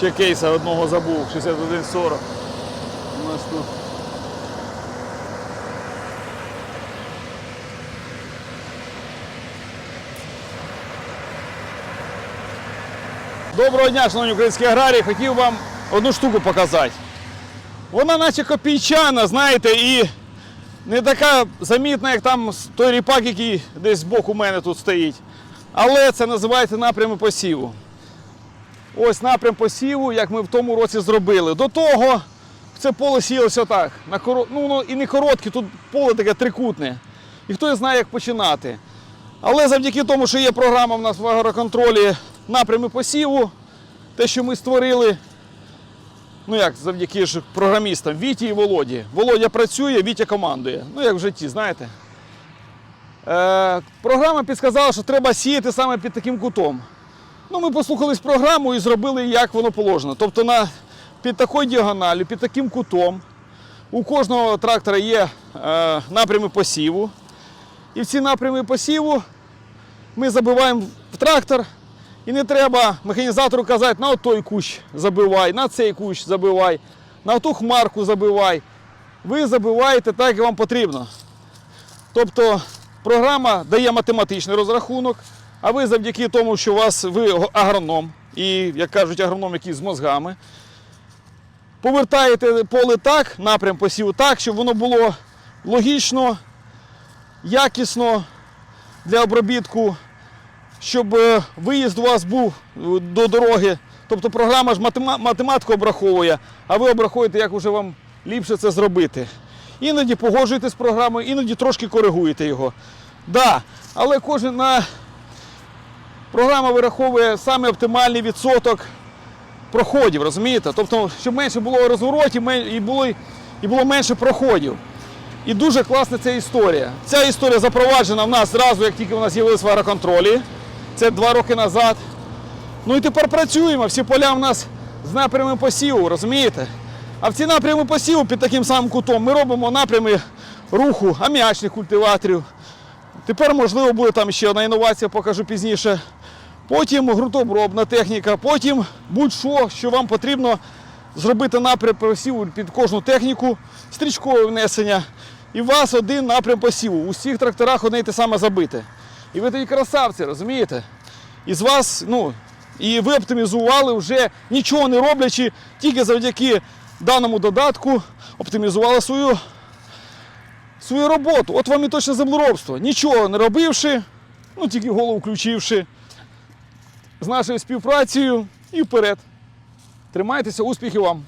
Ще кейса одного забув, 6140. У нас тут. Доброго дня, шановні українські аграрії. Хотів вам одну штуку показати. Вона наче копійчана, знаєте, і не така замітна, як там той ріпак, який десь збоку мене тут стоїть. Але це називається напрями посіву. Ось напрям посіву, як ми в тому році зробили. До того це поле сіялося так. На коро... ну, воно і не коротке, тут поле таке трикутне. І хто знає, як починати. Але завдяки тому, що є програма в нас в агроконтролі напрями посіву, те, що ми створили, ну як завдяки ж програмістам Віті і Володі. Володя працює, Вітя командує. Ну як в житті, знаєте. Е, програма підказала, що треба сіяти саме під таким кутом. Ну, ми послухались програму і зробили, як воно положено. Тобто на, під такою діагоналю, під таким кутом. У кожного трактора є е, напрями посіву. І в ці напрями посіву ми забиваємо в трактор. І не треба механізатору казати, на той кущ забивай, на цей кущ забивай, на ту хмарку забивай. Ви забиваєте так, як вам потрібно. Тобто програма дає математичний розрахунок, а ви завдяки тому, що у вас ви агроном, і, як кажуть, агроном, який з мозгами, повертаєте поле так, напрям посіву так, щоб воно було логічно, якісно для обробітку, щоб е, виїзд у вас був е, до дороги. Тобто програма ж математику обраховує, а ви обраховуєте, як вже вам ліпше це зробити. Іноді погоджуєтесь з програмою, іноді трошки коригуєте його. Да, але кожен на програма вираховує саме оптимальний відсоток проходів, розумієте? Тобто, щоб менше було розворотів і було, і було менше проходів. І дуже класна ця історія. Ця історія запроваджена в нас зразу, як тільки у нас з'явилися в агроконтролі. Це два роки назад. Ну і тепер працюємо. Всі поля в нас з напрямом посіву, розумієте? А в ці напрями посіву під таким самим кутом ми робимо напрями руху аміачних культиваторів. Тепер, можливо, буде там ще одна інновація, покажу пізніше. Потім ґрунтообробна техніка, потім будь-що, що вам потрібно зробити напрям посіву під кожну техніку, стрічкове внесення. І у вас один напрям посіву. У всіх тракторах одне й те саме забите. І ви тоді красавці, розумієте? І з вас, ну, і ви оптимізували вже нічого не роблячи, тільки завдяки даному додатку оптимізували свою, свою роботу. От вам і точне землеробство. Нічого не робивши, ну тільки голову включивши з нашою співпрацею і вперед. Тримайтеся, успіхів вам!